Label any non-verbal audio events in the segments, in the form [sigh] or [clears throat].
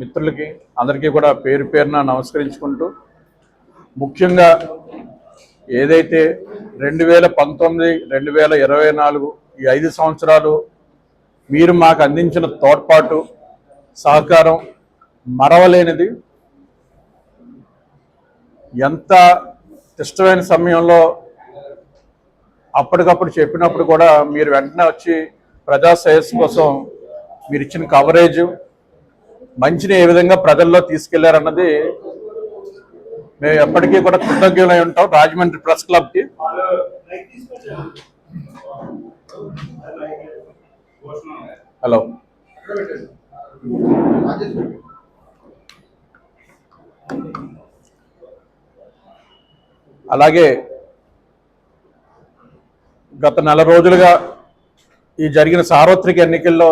మిత్రులకి అందరికీ కూడా పేరు పేరున నమస్కరించుకుంటూ ముఖ్యంగా ఏదైతే రెండు వేల పంతొమ్మిది రెండు వేల ఇరవై నాలుగు ఈ ఐదు సంవత్సరాలు మీరు మాకు అందించిన తోడ్పాటు సహకారం మరవలేనిది ఎంత క్లిష్టమైన సమయంలో అప్పటికప్పుడు చెప్పినప్పుడు కూడా మీరు వెంటనే వచ్చి ప్రజా శ్రేయస్సు కోసం మీరు ఇచ్చిన కవరేజ్ మంచిని ఏ విధంగా ప్రజల్లో తీసుకెళ్ళారన్నది మేము ఎప్పటికీ కూడా కృతజ్ఞులై ఉంటాం. రాజమండ్రి ప్రెస్ క్లబ్కి. హలో. అలాగే గత నెల రోజులుగా ఈ జరిగిన సార్వత్రిక ఎన్నికల్లో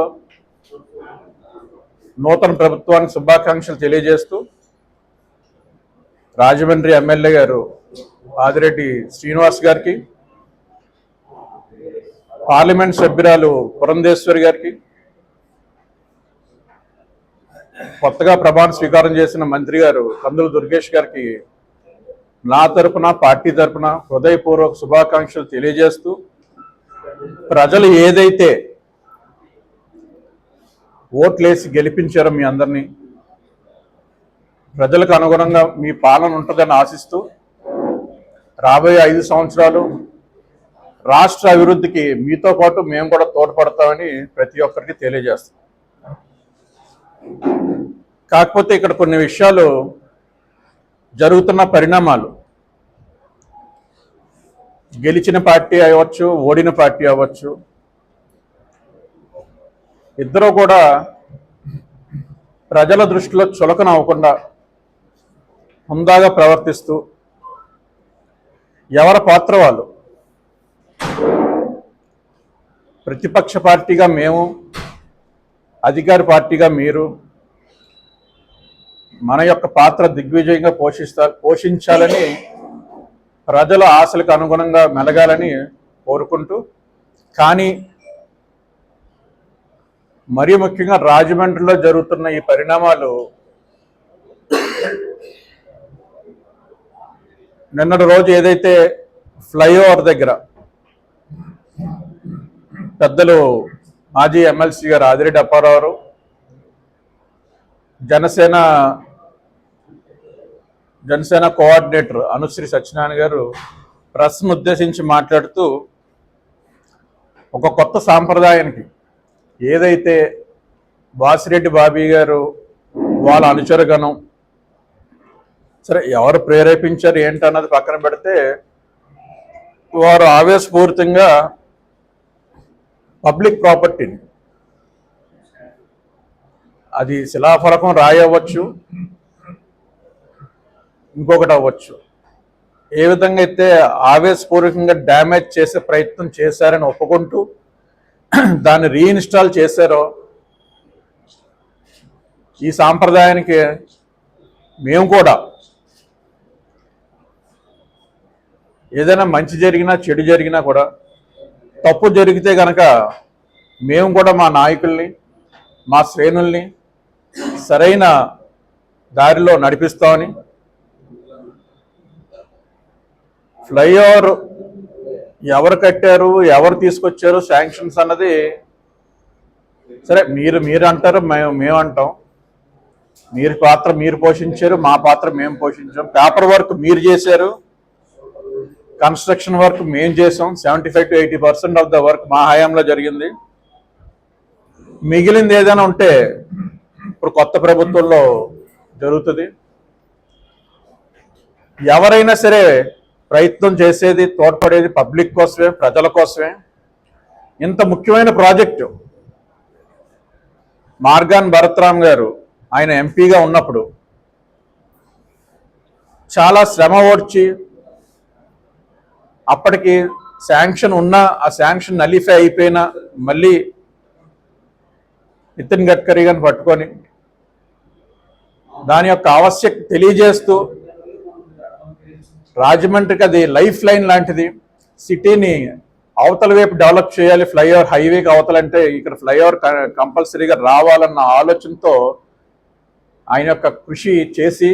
నూతన ప్రభుత్వానికి శుభాకాంక్షలు తెలియజేస్తూ రాజమండ్రి ఎమ్మెల్యే గారు ఆదిరెడ్డి శ్రీనివాస్ గారికి పార్లమెంట్ సభ్యురాలు పురంధేశ్వరి గారికి కొత్తగా ప్రమాణ స్వీకారం చేసిన మంత్రి గారు కందులు దుర్గేష్ గారికి నా తరపున పార్టీ తరపున హృదయపూర్వక శుభాకాంక్షలు తెలియజేస్తూ ప్రజలు ఏదైతే ఓట్లేసి గెలిపించారు మీ అందరినీ. ప్రజలకు అనుగుణంగా మీ పాలన ఉంటుందని ఆశిస్తూ రాబోయే ఐదు సంవత్సరాలు రాష్ట్ర అభివృద్ధికి మీతో పాటు మేము కూడా తోడ్పడతామని ప్రతి ఒక్కరికి తెలియజేస్తాం. కాకపోతే ఇక్కడ కొన్ని విషయాలు జరుగుతున్న పరిణామాలు. గెలిచిన పార్టీ అవ్వచ్చు ఓడిన పార్టీ అవ్వచ్చు ఇద్దరు కూడా ప్రజల దృష్టిలో చులకన అవ్వకుండా హుందాగా ప్రవర్తిస్తూ ఎవరి పాత్ర వాళ్ళు? ప్రతిపక్ష పార్టీగా మేము అధికార పార్టీగా మీరు మన యొక్క పాత్ర దిగ్విజయంగా పోషిస్తా పోషించాలని ప్రజల ఆశలకు అనుగుణంగా మెలగాలని కోరుకుంటూ కానీ మరీ ముఖ్యంగా రాజమండ్రిలో జరుగుతున్న ఈ పరిణామాలు నిన్నటి రోజు ఏదైతే ఫ్లైఓవర్ దగ్గర పెద్దలు మాజీ ఎమ్మెల్సీ గారు ఆదిరెడ్డి అప్పారావు జనసేన జనసేన కోఆర్డినేటర్ అనుశ్రీ సత్యనారాయణ గారు ప్రెస్ను ఉద్దేశించి మాట్లాడుతూ ఒక కొత్త సాంప్రదాయానికి ఏదైతే వాసిరెడ్డి బాబీ గారు వాళ్ళ అనుచరగణం సరే ఎవరు ప్రేరేపించారు ఏంటన్నది పక్కన పెడితే వారు ఆవేశపూరితంగా పబ్లిక్ ప్రాపర్టీని అది శిలాఫలకం రాయవచ్చు ఇంకొకటి అవ్వచ్చు. ఏ విధంగా అయితే ఆవేశపూర్వకంగా డ్యామేజ్ చేసే ప్రయత్నం చేశారని ఒప్పుకుంటూ [clears throat] దాన్ని రీఇన్స్టాల్ చేశారో ఈ సాంప్రదాయానికి మేము కూడా ఏదైనా మంచి జరిగినా చెడు జరిగినా కూడా తప్పు జరిగితే కనుక మేము కూడా మా నాయకుల్ని మా శ్రేణుల్ని సరైన దారిలో నడిపిస్తామని ఫ్లైఓవర్ ఎవరు కట్టారు ఎవరు తీసుకొచ్చారు శాంక్షన్స్ అన్నది సరే మీరు మీరు అంటారు మేము మేము అంటాం. మీరు పాత్ర మీరు పోషించారు మా పాత్ర మేము పోషించాం. పేపర్ వర్క్ మీరు చేశారు కన్స్ట్రక్షన్ వర్క్ మేము చేసాం seventy five to eighty percent of the work మా హయాంలో జరిగింది. మిగిలింది ఏదైనా ఉంటే ఇప్పుడు కొత్త ప్రభుత్వంలో జరుగుతుంది. ఎవరైనా సరే ప్రయత్నం చేసేది తోడ్పడేది పబ్లిక్ కోసమే ప్రజల కోసమే. ఇంత ముఖ్యమైన ప్రాజెక్టు. మార్గాన్ భరత్రామ్ గారు ఆయన ఎంపీగా ఉన్నప్పుడు చాలా శ్రమ ఓడ్చి అప్పటికి శాంక్షన్ ఉన్నా ఆ శాంక్షన్ నలిఫై అయిపోయినా మళ్ళీ నితిన్ గడ్కరీ గారిని పట్టుకొని దాని యొక్క ఆవశ్యక తెలియజేస్తూ రాజమండ్రికి అది లైఫ్ లైన్ లాంటిది. సిటీని అవతల వైపు డెవలప్ చేయాలి ఫ్లైఓవర్ హైవేకి అవతలంటే ఇక్కడ ఫ్లైఓవర్ కంపల్సరీగా రావాలన్న ఆలోచనతో ఆయన యొక్క కృషి చేసి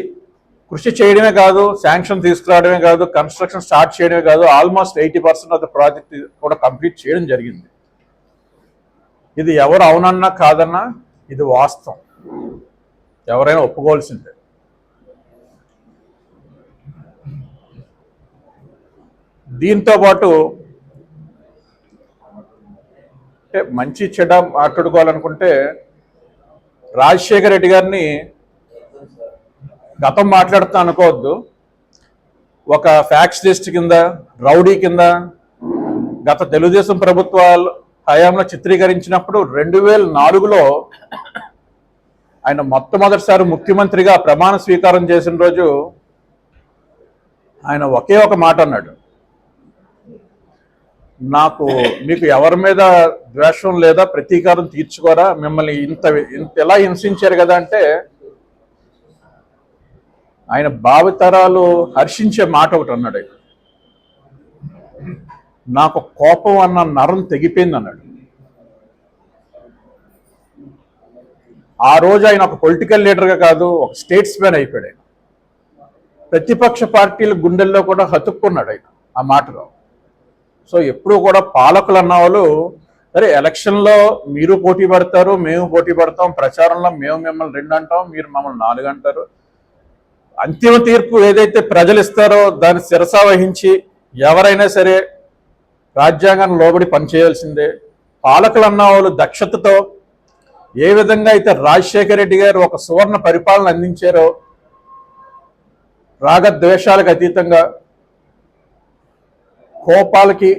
కృషి చేయడమే కాదు శాంక్షన్ తీసుకురావడమే కాదు కన్స్ట్రక్షన్ స్టార్ట్ చేయడమే కాదు almost eighty percent of the project కూడా కంప్లీట్ చేయడం జరిగింది. ఇది ఎవరు అవునన్నా కాదన్నా ఇది వాస్తవం. ఎవరైనా ఒప్పుకోవాల్సిందే. దీంతో పాటు అంటే మంచి చెడ మాట్లాడుకోవాలనుకుంటే రాజశేఖర రెడ్డి గారిని గతం మాట్లాడుతా అనుకోవద్దు. ఒక ఫ్యాక్సిస్ట్ కింద రౌడీ కింద గత తెలుగుదేశం ప్రభుత్వాలు హయాంలో చిత్రీకరించినప్పుడు రెండు వేల నాలుగులో ఆయన మొట్టమొదటిసారి ముఖ్యమంత్రిగా ప్రమాణ స్వీకారం చేసిన రోజు ఆయన ఒకే ఒక మాట అన్నాడు. నాకు మీకు ఎవరి మీద ద్వేషం లేదా ప్రతీకారం తీర్చుకోరా? మిమ్మల్ని ఇంత ఇంత ఎలా హింసించారు కదా అంటే ఆయన భావితరాలు హర్షించే మాట ఒకటి అన్నాడు ఆయన. నాకు కోపం అన్న నరం తెగిపోయింది అన్నాడు. ఆ రోజు ఆయన ఒక పొలిటికల్ లీడర్గా కాదు ఒక స్టేట్స్ మ్యాన్ అయిపోయాడు ఆయన. ప్రతిపక్ష పార్టీల గుండెల్లో కూడా హతుక్కున్నాడు ఆయన ఆ మాటలో. సో ఎప్పుడు కూడా పాలకులు అన్న వాళ్ళు సరే ఎలక్షన్లో మీరు పోటీ పడతారు మేము పోటీ పడతాం ప్రచారంలో మేము మిమ్మల్ని రెండు అంటాం మీరు మమ్మల్ని నాలుగు అంటారు అంతిమ తీర్పు ఏదైతే ప్రజలు ఇస్తారో దాన్ని శిరసా వహించి ఎవరైనా సరే రాజ్యాంగాన్ని లోబడి పనిచేయాల్సిందే. పాలకులు అన్న వాళ్ళు దక్షతతో ఏ విధంగా అయితే రాజశేఖర రెడ్డి గారు ఒక సువర్ణ పరిపాలన అందించారో రాగద్వేషాలకు అతీతంగా కోపాలకి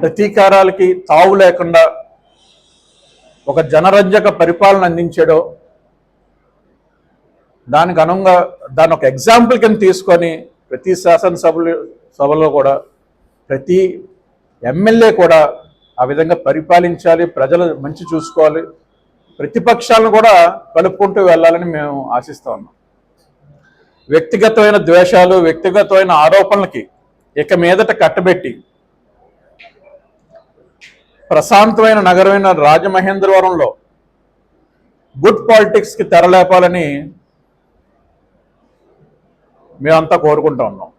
ప్రతీకారాలకి తావు లేకుండా ఒక జనరంజక పరిపాలన అందించాడో దానికి అనుగుణంగా దాని ఒక ఎగ్జాంపుల్ కింద తీసుకొని ప్రతి శాసనసభలు సభలో కూడా ప్రతి ఎమ్మెల్యే కూడా ఆ విధంగా పరిపాలించాలి ప్రజలు మంచి చూసుకోవాలి ప్రతిపక్షాలను కూడా కలుపుకుంటూ వెళ్ళాలని మేము ఆశిస్తూ ఉన్నాం. వ్యక్తిగతమైన ద్వేషాలు వ్యక్తిగతమైన ఆరోపణలకి ఇక మీదట కట్టబెట్టి ప్రశాంతమైన నగరమైన రాజమహేంద్రవరంలో గుడ్ పాలిటిక్స్కి తెరలేపాలని మేమంతా కోరుకుంటా ఉన్నాం.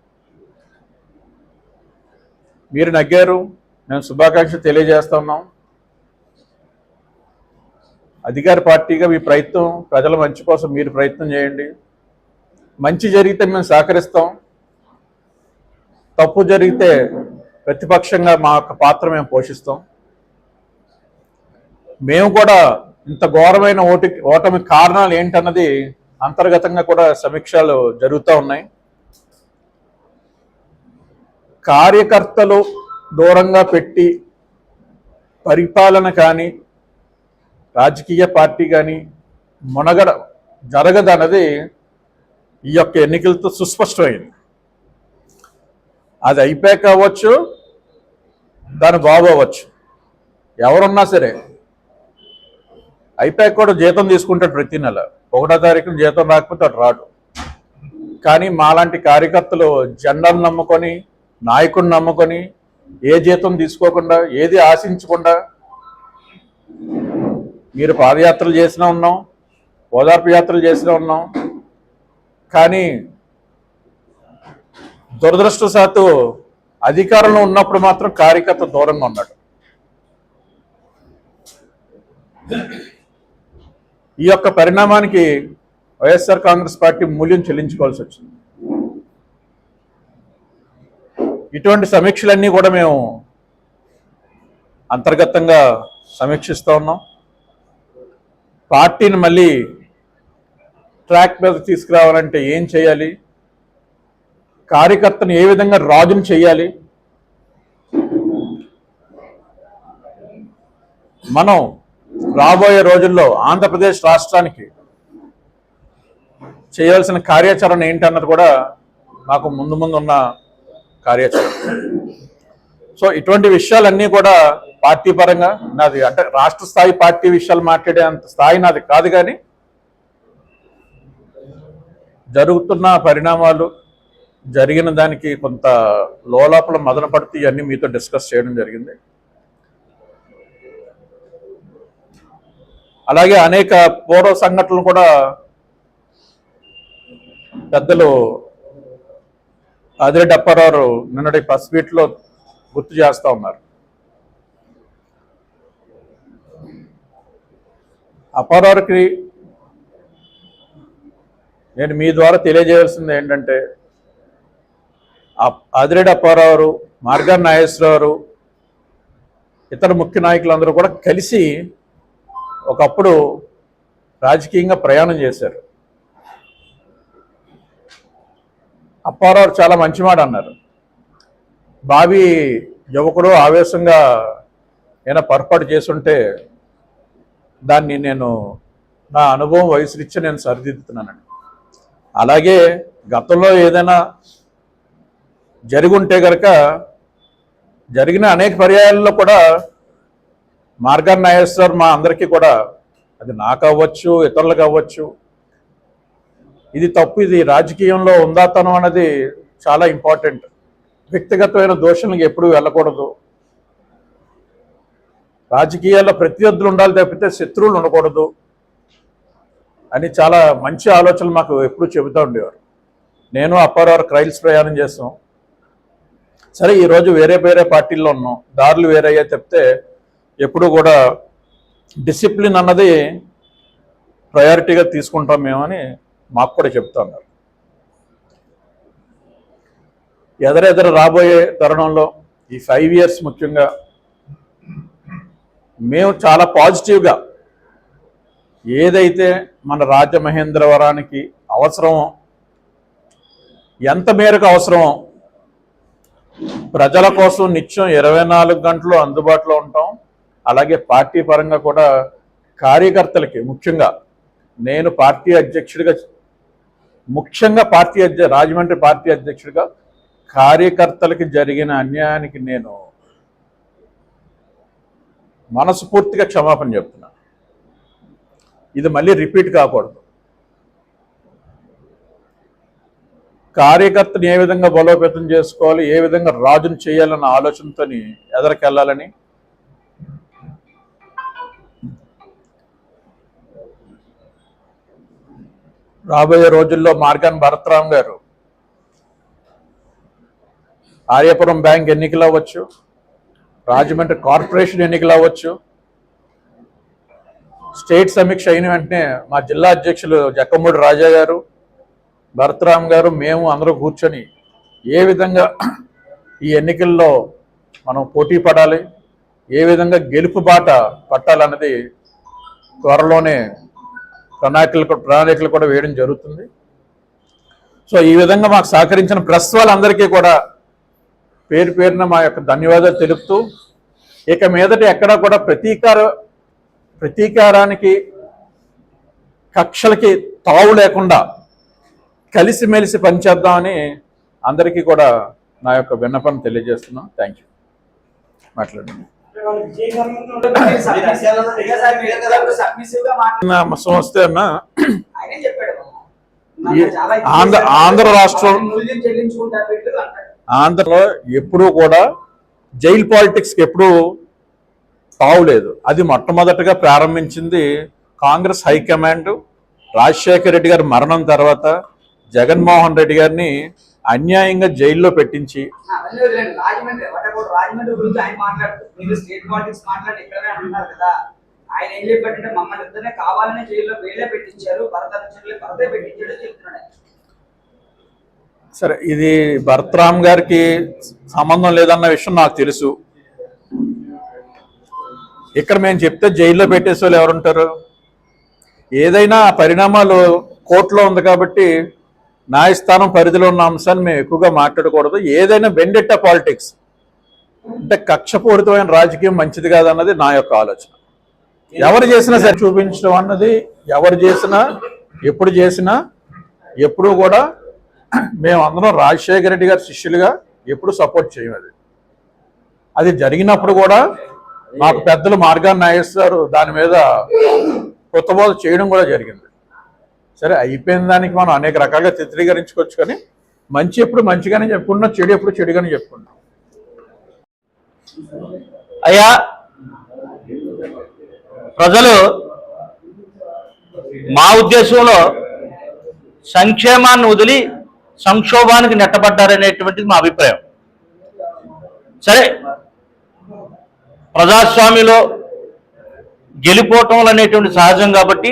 మీరు నగ్గారు మేము శుభాకాంక్షలు తెలియజేస్తా ఉన్నాం. అధికార పార్టీగా మీ ప్రయత్నం ప్రజల మంచి కోసం మీరు ప్రయత్నం చేయండి. మంచి జరిగితే మేము సహకరిస్తాం. తప్పు జరిగితే ప్రతిపక్షంగా మా యొక్క పాత్ర మేము పోషిస్తాం. మేము కూడా ఇంత ఘోరమైన ఓటి ఓటమి కారణాలు ఏంటన్నది అంతర్గతంగా కూడా సమీక్షలు జరుగుతూ ఉన్నాయి. కార్యకర్తలు దూరంగా పెట్టి పరిపాలన కానీ రాజకీయ పార్టీ కానీ మునగడ జరగదన్నది ఈ యొక్క ఎన్నికలతో సుస్పష్టమైంది. అది అయిపోయాక అవ్వచ్చు దాని బాబు అవ్వచ్చు. ఎవరున్నా సరే అయిపోయాక కూడా జీతం తీసుకుంటాడు ప్రతి నెల. ఒకటో తారీఖున జీతం రాకపోతే అటు రాడు. కానీ మాలాంటి కార్యకర్తలు జెండాను నమ్ముకొని నాయకుడిని నమ్ముకొని ఏ జీతం తీసుకోకుండా ఏది ఆశించకుండా మీరు పాదయాత్రలు చేసినా ఉన్నాం ఓదార్పు యాత్రలు చేసినా ఉన్నాం. కానీ దురదృష్టవశాత్తు అధికారంలో ఉన్నప్పుడు మాత్రం కార్యకర్త దూరంగా ఉన్నాడు. ఈ యొక్క పరిణామానికి వైఎస్ఆర్ కాంగ్రెస్ పార్టీ మూల్యం చెల్లించుకోవాల్సి వచ్చింది. ఇటువంటి సమీక్షలన్నీ కూడా మేము అంతర్గతంగా సమీక్షిస్తూ ఉన్నాం. పార్టీని మళ్ళీ ట్రాక్ మీద తీసుకురావాలంటే ఏం చేయాలి? కార్యకర్తను ఏ విధంగా రాజును చేయాలి? మనం రాబోయే రోజుల్లో ఆంధ్రప్రదేశ్ రాష్ట్రానికి చేయాల్సిన కార్యాచరణ ఏంటన్నది కూడా మాకు ముందు ముందు ఉన్న కార్యాచరణ. సో ఇటువంటి విషయాలన్నీ కూడా పార్టీ పరంగా నాది అంటే రాష్ట్ర స్థాయి పార్టీ విషయాలు మాట్లాడే అంత స్థాయి నాది కాదు కానీ జరుగుతున్న పరిణామాలు జరిగిన దానికి కొంత లోలోపల మదన పడుతూ ఇవన్నీ మీతో డిస్కస్ చేయడం జరిగింది. అలాగే అనేక పూర్వ సంఘటనలు కూడా పెద్దలు ఆదిరెడ్డి అప్పారావు నిన్నటి ప్రెస్ మీట్లో గుర్తు చేస్తా ఉన్నారు. అప్పారావుకి నేను మీ ద్వారా తెలియజేయాల్సింది ఏంటంటే అప్- ఆదిరెడ్డి అప్పారావు మార్గాన్ నాగేశ్వరరావు ఇతర ముఖ్య నాయకులందరూ కూడా కలిసి ఒకప్పుడు రాజకీయంగా ప్రయాణం చేశారు. అప్పారావు చాలా మంచి మాట అన్నారు. బావి యువకుడు ఆవేశంగా ఏమైనా పొరపాటు చేసుంటే దాన్ని నేను నా అనుభవం వయసు రీత్యా నేను సరిదిద్దుతున్నానండి అలాగే గతంలో ఏదైనా జరిగి ఉంటే గనక జరిగిన అనేక పర్యాయాల్లో కూడా మార్గాన్ నాగేశ్వర్ మా అందరికీ కూడా అది నాకు అవ్వచ్చు ఇతరులకు అవ్వచ్చు ఇది తప్పు ఇది రాజకీయంలో ఉందాతనం అనేది చాలా ఇంపార్టెంట్. వ్యక్తిగతమైన దోషణలకు ఎప్పుడూ వెళ్ళకూడదు. రాజకీయాల్లో ప్రత్యర్థులు ఉండాలి తప్పితే శత్రువులు ఉండకూడదు అని చాలా మంచి ఆలోచనలు మాకు ఎప్పుడూ చెబుతూ ఉండేవారు. నేను అప్పారావు క్రైల్స్ ప్రయాణం చేస్తాం. సరే ఈరోజు వేరే వేరే పార్టీల్లో ఉన్నాం. దారులు వేరే చెప్తే ఎప్పుడు కూడా డిసిప్లిన్ అన్నది ప్రయారిటీగా తీసుకుంటాం మేమని మాకు కూడా చెప్తున్నారు ఎదరెదర రాబోయే తరుణంలో ఈ ఫైవ్ ఇయర్స్ ముఖ్యంగా మేము చాలా పాజిటివ్గా ఏదైతే మన రాజమహేంద్రవరానికి అవసరమో ఎంత మేరకు అవసరమో ప్రజల కోసం నిత్యం ఇరవై నాలుగు గంటలు అందుబాటులో ఉంటాం. అలాగే పార్టీ పరంగా కూడా కార్యకర్తలకి ముఖ్యంగా నేను పార్టీ అధ్యక్షుడిగా ముఖ్యంగా పార్టీ అధ్య రాజమండ్రి పార్టీ అధ్యక్షుడిగా కార్యకర్తలకి జరిగిన అన్యాయానికి నేను మనస్ఫూర్తిగా క్షమాపణ చెప్తున్నా. ఇది మళ్ళీ రిపీట్ కాకూడదు. కార్యకర్తని ఏ విధంగా బలోపేతం చేసుకోవాలి ఏ విధంగా రాజును చేయాలన్న ఆలోచనతో ఎదరికెళ్ళాలని? రాబోయే రోజుల్లో మార్గాన్ భరత్రామ్ గారు ఆర్యపురం బ్యాంక్ ఎన్నికలు అవ్వచ్చు రాజమండ్రి కార్పొరేషన్ ఎన్నికలు అవ్వచ్చు స్టేట్ సమీక్ష అయిన వెంటనే మా జిల్లా అధ్యక్షులు జక్కమూడి రాజా గారు భరతరామ్ గారు మేము అందరూ కూర్చొని ఏ విధంగా ఈ ఎన్నికల్లో మనం పోటీ పడాలి ఏ విధంగా గెలుపు బాట పట్టాలన్నది త్వరలోనే ప్రణాళికలు కూడా- ప్రణాళికలు కూడా వేయడం జరుగుతుంది. సో ఈ విధంగా మాకు సహకరించిన ప్రెస్ వాళ్ళందరికీ కూడా పేరు పేరున మా యొక్క ధన్యవాదాలు తెలుపుతూ ఇక మీదట ఎక్కడా కూడా ప్రతీకార ప్రతీకారానికి కక్షలకి తావు లేకుండా కలిసిమెలిసి పనిచేద్దామని అందరికీ కూడా నా యొక్క విన్నపం తెలియజేస్తున్నాను థ్యాంక్ యూ మాట్లాడండి. ఈ ఆంధ్ర- ఆంధ్ర రాష్ట్రం- ఆంధ్రలో ఎప్పుడూ కూడా జైల్ పాలిటిక్స్కి ఎప్పుడూ తావులేదు అది మొట్టమొదటగా ప్రారంభించింది కాంగ్రెస్ హైకమాండ్ రాజశేఖర రెడ్డి గారి మరణం తర్వాత జగన్మోహన్ రెడ్డి గారిని అన్యాయంగా జైల్లో పెట్టించి ఆయన ఏం చెప్పాడంటే మమ్మల్ని కావాలనే జైల్లో పెట్టించారు. భరతే పెట్టించాడు చెప్తున్నాడు. సరే ఇది భరత్రామ్ గారికి సంబంధం లేదన్న విషయం నాకు తెలుసు. ఇక్కడ మేము చెప్తే జైల్లో పెట్టేసే వాళ్ళు ఎవరుంటారు? ఏదైనా పరిణామాలు కోర్టులో ఉంది కాబట్టి న్యాయస్థానం పరిధిలో ఉన్న అంశాన్ని మేము ఎక్కువగా మాట్లాడకూడదు. ఏదైనా బెండెట్ట పాలిటిక్స్ అంటే కక్షపూరితమైన రాజకీయం మంచిది కాదన్నది నా యొక్క ఆలోచన. ఎవరు చేసినా సరే చూపించడం అన్నది ఎవరు చేసినా ఎప్పుడు చేసినా ఎప్పుడు కూడా మేము అందరం రాజశేఖర రెడ్డి గారి శిష్యులుగా ఎప్పుడు సపోర్ట్ చేయం అది. అది జరిగినప్పుడు కూడా మాకు పెద్దలు మార్గాన్ని నాగేశ్వరు దాని మీద కొత్తబోధ చేయడం కూడా జరిగింది. సరే అయిపోయిన దానికి మనం అనేక రకాలుగా చిత్రీకరించుకోవచ్చు కానీ మంచి ఎప్పుడు మంచిగానే చెప్పుకున్నాం చెడు ఎప్పుడు చెడుగానే చెప్పుకున్నాం అయ్యా ప్రజలు మా ఉద్దేశంలో సంక్షేమాన్ని వదిలి సంక్షోభానికి నెట్టబడ్డారనేటువంటిది మా అభిప్రాయం. సరే ప్రజాస్వామ్యంలో గెలిపోవటం అనేటువంటి సహజం కాబట్టి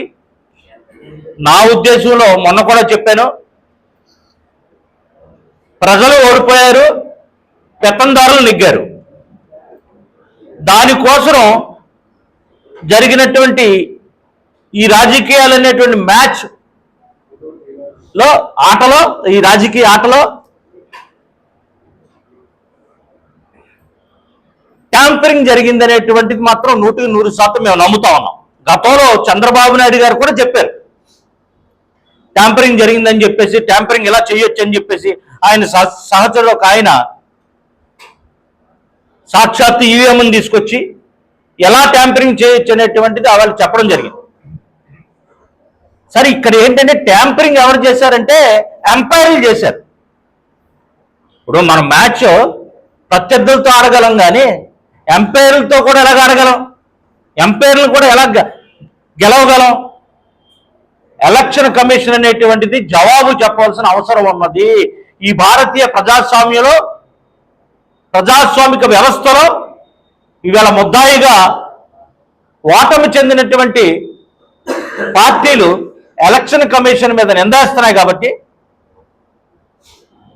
నా ఉద్దేశంలో మొన్న కూడా చెప్పాను. ప్రజలు ఓడిపోయారు పెత్తందారులు నెగ్గారు. దానికోసం జరిగినటువంటి ఈ రాజకీయాలు అనేటువంటి మ్యాచ్లో ఆటలో ఈ రాజకీయ ఆటలో ట్యాంపరింగ్ జరిగిందనేటువంటిది మాత్రం నూటికి నూరు శాతం మేము నమ్ముతా ఉన్నాం. గతంలో చంద్రబాబు నాయుడు గారు కూడా చెప్పారు. ట్యాంపరింగ్ జరిగిందని చెప్పేసి ట్యాంపరింగ్ ఎలా చేయొచ్చు అని చెప్పేసి ఆయన సహ- సహచరుడు ఒక ఆయన సాక్షాత్తు ఈవీఎంని తీసుకొచ్చి ఎలా ట్యాంపరింగ్ చేయొచ్చు అనేటువంటిది వాళ్ళు చెప్పడం జరిగింది. సరే ఇక్కడ ఏంటంటే ట్యాంపరింగ్ ఎవరు చేశారంటే ఎంపైర్లు చేశారు. ఇప్పుడు మనం మ్యాచ్ ప్రత్యర్థులతో ఆడగలం కానీ ఎంపైర్లతో కూడా ఎలాగ ఆడగలం? ఎంపైర్లు కూడా ఎలా గెలవగలం? ఎలక్షన్ కమిషన్ అనేటువంటిది జవాబు చెప్పవలసిన అవసరం ఉన్నది. ఈ భారతీయ ప్రజాస్వామ్యంలో ప్రజాస్వామిక వ్యవస్థలో ఇవాళ ముద్దాయిగా ఓటమి చెందినటువంటి పార్టీలు ఎలక్షన్ కమిషన్ మీద నిందేస్తున్నాయి కాబట్టి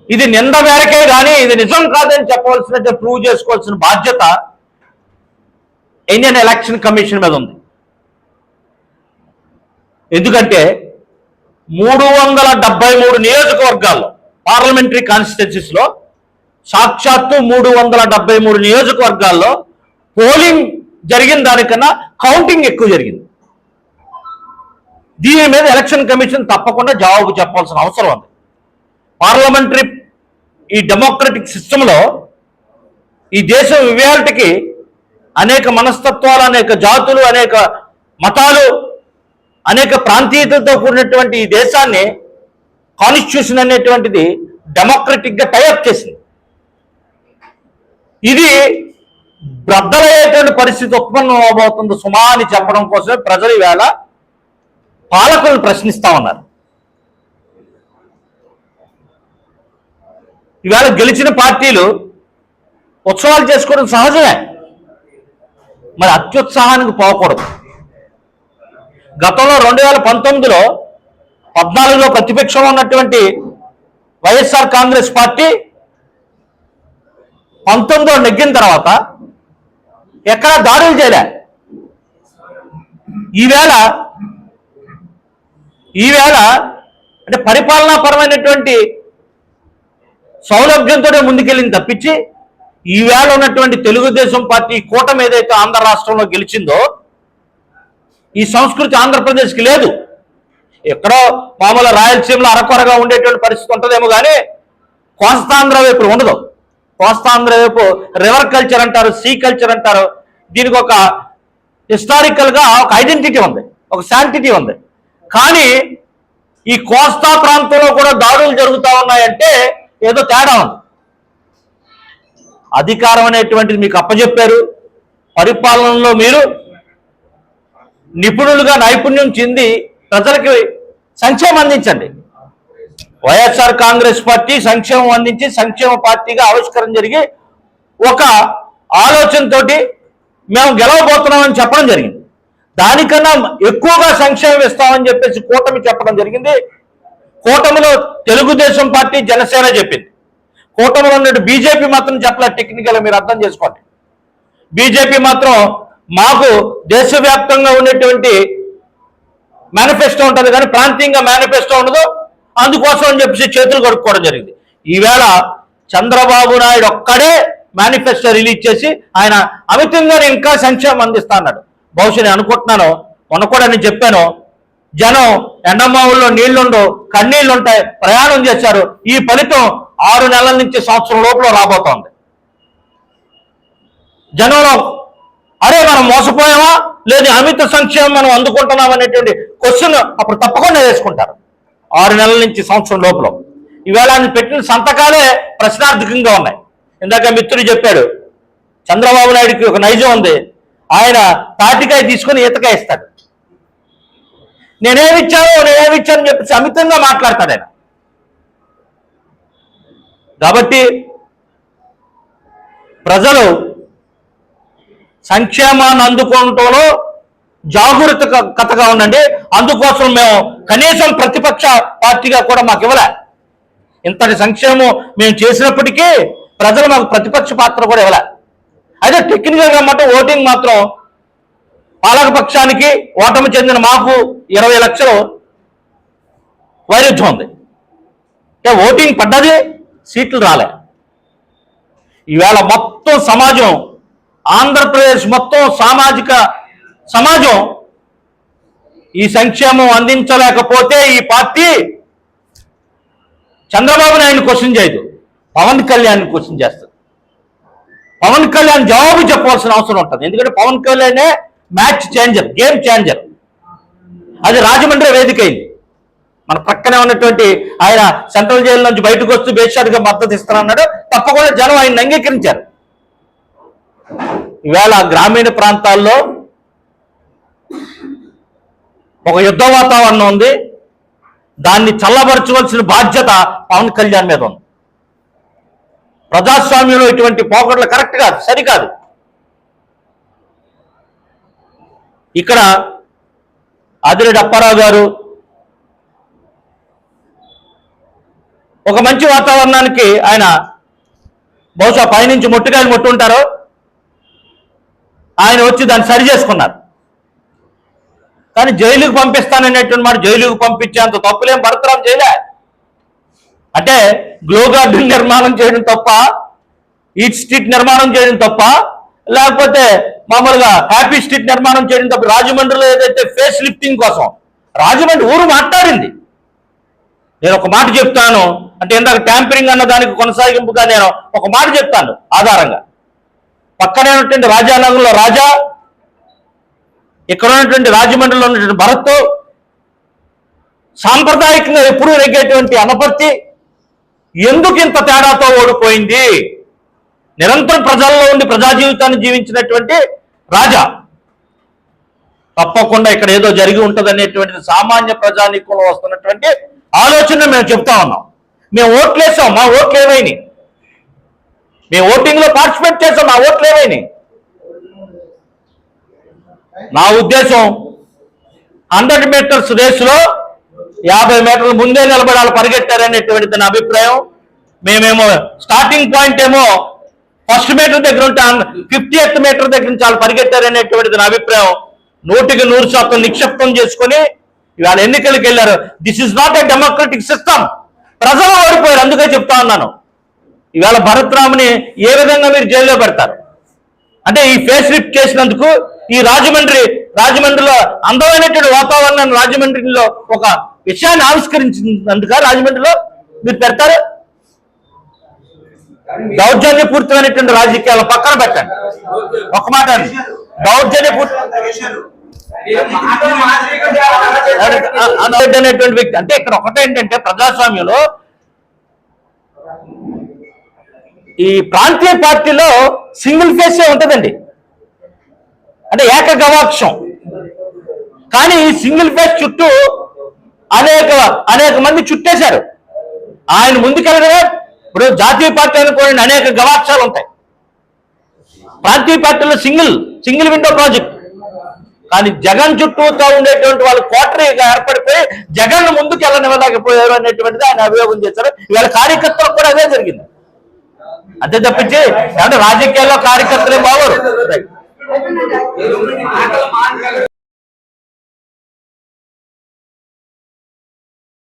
ఇది నింద మేరకే కానీ ఇది నిజం కాదని చెప్పవలసినట్టు ప్రూవ్ చేసుకోవాల్సిన బాధ్యత ఇండియన్ ఎలక్షన్ కమిషన్ మీద ఉంది. ఎందుకంటే మూడు వందల డెబ్బై మూడు నియోజకవర్గాల్లో పార్లమెంటరీ కాన్స్టిట్యున్సీస్లో సాక్షాత్తు మూడు వందల డెబ్బై మూడు నియోజకవర్గాల్లో పోలింగ్ జరిగిన దానికన్నా కౌంటింగ్ ఎక్కువ జరిగింది. దీని మీద ఎలక్షన్ కమిషన్ తప్పకుండా జవాబు చెప్పాల్సిన అవసరం ఉంది. పార్లమెంటరీ ఈ డెమోక్రటిక్ సిస్టంలో ఈ దేశం ఇవాళకి అనేక మనస్తత్వాలు అనేక జాతులు అనేక మతాలు అనేక ప్రాంతీయతలతో కూడినటువంటి ఈ దేశాన్ని కాన్స్టిట్యూషన్ అనేటువంటిది డెమోక్రటిక్గా టైప్ టైఅప్ చేసింది. ఇది బ్రద్దలయ్యేటువంటి పరిస్థితి ఉత్పన్నం అవబోతుంది సుమా అని చెప్పడం కోసమే ప్రజలు ఈవేళ పాలకులను ప్రశ్నిస్తా ఉన్నారు. ఈవేళ గెలిచిన పార్టీలు ఉత్సవాలు చేసుకోవడం సహజమే. మరి అత్యుత్సాహానికి పోకూడదు. గతంలో రెండు వేల పంతొమ్మిదిలో పద్నాలుగులో ప్రతిపక్షంలో ఉన్నటువంటి వైఎస్ఆర్ కాంగ్రెస్ పార్టీ పంతొమ్మిదిలో నెగ్గిన తర్వాత ఎక్కడా దాడులు చేయలే. ఈవేళ ఈవేళ అంటే పరిపాలనాపరమైనటువంటి సౌలభ్యంతోనే ముందుకెళ్ళింది తప్పించి ఈవేళ ఉన్నటువంటి తెలుగుదేశం పార్టీ కూటమి ఏదైతే ఆంధ్ర రాష్ట్రంలో గెలిచిందో ఈ సంస్కృతి ఆంధ్రప్రదేశ్కి లేదు. ఎక్కడో మామూలు రాయలసీమలో అరకొరగా ఉండేటువంటి పరిస్థితి ఉంటుందేమో కానీ కోస్తాంధ్ర వైపు ఉండదు. కోస్తాంధ్ర వైపు రివర్ కల్చర్ అంటారు సీ కల్చర్ అంటారు. దీనికి ఒక హిస్టారికల్గా ఒక ఐడెంటిటీ ఉంది ఒక శాంటిటీ ఉంది. కానీ ఈ కోస్తా ప్రాంతంలో కూడా దాడులు జరుగుతూ ఉన్నాయంటే ఏదో తేడా ఉంది. అధికారం అనేటువంటిది మీకు అప్పచెప్పారు పరిపాలనలో మీరు నిపుణులుగా నైపుణ్యం చెంది ప్రజలకి సంక్షేమం అందించండి. వైఎస్ఆర్ కాంగ్రెస్ పార్టీ సంక్షేమం అందించి సంక్షేమ పార్టీగా ఆవిష్కరణ జరిగి ఒక ఆలోచనతోటి మేము గెలవబోతున్నామని చెప్పడం జరిగింది. దానికన్నా ఎక్కువగా సంక్షేమం ఇస్తామని చెప్పేసి కూటమి చెప్పడం జరిగింది. కూటమిలో తెలుగుదేశం పార్టీ జనసేన చెప్పింది. కూటమిలో ఉన్నట్టు బీజేపీ మాత్రం చెప్పలేదు టెక్నికల్ మీరు అర్థం చేసుకోండి. బీజేపీ మాత్రం మాకు దేశవ్యాప్తంగా ఉన్నటువంటి మేనిఫెస్టో ఉంటుంది కానీ ప్రాంతీయంగా మేనిఫెస్టో ఉండదు. అందుకోసం అని చెప్పేసి చేతులు కడుక్కోవడం జరిగింది. ఈవేళ చంద్రబాబు నాయుడు ఒక్కడే మేనిఫెస్టో రిలీజ్ చేసి ఆయన అమితంగా నేను ఇంకా సంక్షేమం అందిస్తా అన్నాడు. బహుశా నేను అనుకుంటున్నాను మొన్న కూడా నేను చెప్పాను జనం ఎండమావుల్లో నీళ్ళుండవు కన్నీళ్ళుంటాయి ప్రయాణం చేశారు. ఈ ఫలితం ఆరు నెలల నుంచి సంవత్సరం లోపల రాబోతోంది. జనంలో అరే మనం మోసపోయామా? లేదు అమిత సంక్షేమం మనం అందుకుంటున్నాం అనేటువంటి క్వశ్చన్ అప్పుడు తప్పకుండా వేసుకుంటారు. ఆరు నెలల నుంచి సంవత్సరం లోపల. ఈవేళ ఆయన పెట్టిన సంతకాలే ప్రశ్నార్థకంగా ఉన్నాయి. ఇందాక మిత్రుడు చెప్పాడు చంద్రబాబు నాయుడికి ఒక నైజం ఉంది. ఆయన తాటికాయ తీసుకుని ఈతకాయ ఇస్తాడు. నేనేమిచ్చాను నేనేమిచ్చాను అని చెప్పేసి అమితంగా మాట్లాడతాడు ఆయన. కాబట్టి ప్రజలు సంక్షేమాన్ని అందుకోవటంలో జాగృత కథగా ఉండండి అందుకోసం మేము కనీసం ప్రతిపక్ష పార్టీగా కూడా మాకు ఇవ్వలే. ఇంతటి సంక్షేమం మేము చేసినప్పటికీ ప్రజలు మాకు ప్రతిపక్ష పాత్ర కూడా ఇవ్వలే. అయితే టెక్నికల్గా మాత్రం ఓటింగ్ మాత్రం పాలకపక్షానికి ఓటమి చెందిన మాకు ఇరవై లక్షలు వైరుధ్యం ఉంది. అంటే ఓటింగ్ పడ్డది సీట్లు రాలే. ఈవేళ మొత్తం సమాజం ఆంధ్రప్రదేశ్ మొత్తం సామాజిక సమాజం ఈ సంక్షేమం అందించలేకపోతే ఈ పార్టీ చంద్రబాబు నాయుడు క్వశ్చన్ చేయదు పవన్ కళ్యాణ్ క్వశ్చన్ చేస్తుంది. పవన్ కళ్యాణ్ జవాబు చెప్పవలసిన అవసరం ఉంటుంది. ఎందుకంటే పవన్ కళ్యాణే మ్యాచ్ చేంజర్ గేమ్ చేంజర్. అది రాజమండ్రి వేదిక అయింది. మన ప్రక్కనే ఉన్నటువంటి ఆయన సెంట్రల్ జైలు నుంచి బయటకు వస్తూ బేషారుగా మద్దతు ఇస్తానన్నాడు. తప్పకుండా జనం ఆయన అంగీకరించారు. ఈవేళ గ్రామీణ ప్రాంతాల్లో ఒక యుద్ధ వాతావరణం ఉంది. దాన్ని చల్లబరచవలసిన బాధ్యత పవన్ కళ్యాణ్ మీద ఉంది. ప్రజాస్వామ్యంలో ఇటువంటి పోకడలు కరెక్ట్ కాదు సరికాదు. ఇక్కడ ఆదిరెడ్డి అప్పారావు గారు ఒక మంచి వాతావరణానికి ఆయన బహుశా పైనుంచి మొట్టుకాయలు మొట్టుంటారు ఆయన వచ్చి దాన్ని సరి చేసుకున్నారు. కానీ జైలుకు పంపిస్తాననేటువంటి మాట జైలుకు పంపించేంత తప్పులేం భరతరాం చేయలే అంటే గ్లో గార్డెన్ నిర్మాణం చేయడం తప్ప ఈట్ స్ట్రీట్ నిర్మాణం చేయడం తప్ప లేకపోతే మామూలుగా హ్యాపీ స్ట్రీట్ నిర్మాణం చేయడం తప్ప రాజమండ్రిలో ఏదైతే ఫేస్ లిఫ్టింగ్ కోసం రాజమండ్రి ఊరు మాట్లాడింది. నేను ఒక మాట చెప్తాను అంటే ఇందాక ట్యాంపరింగ్ అన్న దానికి కొనసాగింపుగా నేను ఒక మాట చెప్తాను ఆధారంగా. పక్కనే ఉన్నటువంటి రాజానగరంలో రాజా ఇక్కడ ఉన్నటువంటి రాజమండ్రిలో ఉన్నటువంటి భరత్ సాంప్రదాయకంగా ఎప్పుడూ నెగ్గేటువంటి అనపర్తి ఎందుకు ఇంత తేడాతో ఓడిపోయింది? నిరంతరం ప్రజల్లో ఉండి ప్రజా జీవితాన్ని జీవించినటువంటి రాజా. తప్పకుండా ఇక్కడ ఏదో జరిగి ఉంటుంది సామాన్య ప్రజానీకంలో వస్తున్నటువంటి ఆలోచన మేము చెప్తా ఉన్నాం. మేము ఓట్లేసాం మా ఓట్లు ఏమైనాయి? మేము ఓటింగ్లో పార్టిసిపేట్ చేసాం మా ఓట్లు ఏమైనాయి? నా ఉద్దేశం హండ్రెడ్ మీటర్స్ రేసులో యాభై మీటర్ల ముందే నిలబడాలి వాళ్ళు పరిగెట్టారనేటువంటిది నా అభిప్రాయం. మేమేమో స్టార్టింగ్ పాయింట్ ఏమో ఫస్ట్ మీటర్ దగ్గర ఉంటే ఫిఫ్టీ ఎత్ మీటర్ దగ్గర నుంచి వాళ్ళు పరిగెట్టారనేటువంటిది నా అభిప్రాయం. నూటికి నూరు శాతం నిక్షిప్తం చేసుకొని ఇవాళ ఎన్నికలకు వెళ్ళారు. This is not a democratic system ప్రజలు ఓడిపోయారు అందుకే చెప్తా ఉన్నాను. ఇవాళ భరత్రాముని ఏ విధంగా మీరు జైల్లో పెడతారు? అంటే ఈ ఫేస్ లిఫ్ట్ చేసినందుకు ఈ రాజమండ్రి రాజమండ్రిలో అందమైనటువంటి వాతావరణాన్ని రాజమండ్రిలో ఒక విషయాన్ని ఆవిష్కరించినందుక రాజమండ్రిలో మీరు పెడతారు? దౌర్జన్య పూర్తమైనటువంటి రాజకీయాలు పక్కన పెట్టండి. ఒక మాట దౌర్జన్య పూర్తి అనేటువంటి వ్యక్తి అంటే ఇక్కడ ఒకటేంటంటే ప్రజాస్వామ్యంలో ఈ ప్రాంతీయ పార్టీలో సింగిల్ ఫేస్ ఉంటుందండి. అంటే ఏక గవాక్షం కానీ ఈ సింగిల్ ఫేస్ చుట్టూ అనేక అనేక మంది చుట్టేశారు. ఆయన ముందుకెళ్ళగా ఇప్పుడు జాతీయ పార్టీ అనుకోండి అనేక గవాక్షాలు ఉంటాయి. ప్రాంతీయ పార్టీలో సింగిల్ సింగిల్ విండో ప్రాజెక్ట్. కానీ జగన్ చుట్టూతో ఉండేటువంటి వాళ్ళు కోటరీగా ఏర్పడిపోయి జగన్ ముందుకు వెళ్ళనివ్వలేకపోయారు అనేటువంటిది ఆయన అభియోగం చేశారు. ఇవాళ కార్యకర్తలకు కూడా అదే జరిగింది. అంతే తప్పించి అంటే రాజకీయాల్లో కార్యకర్తలు బాగోరు.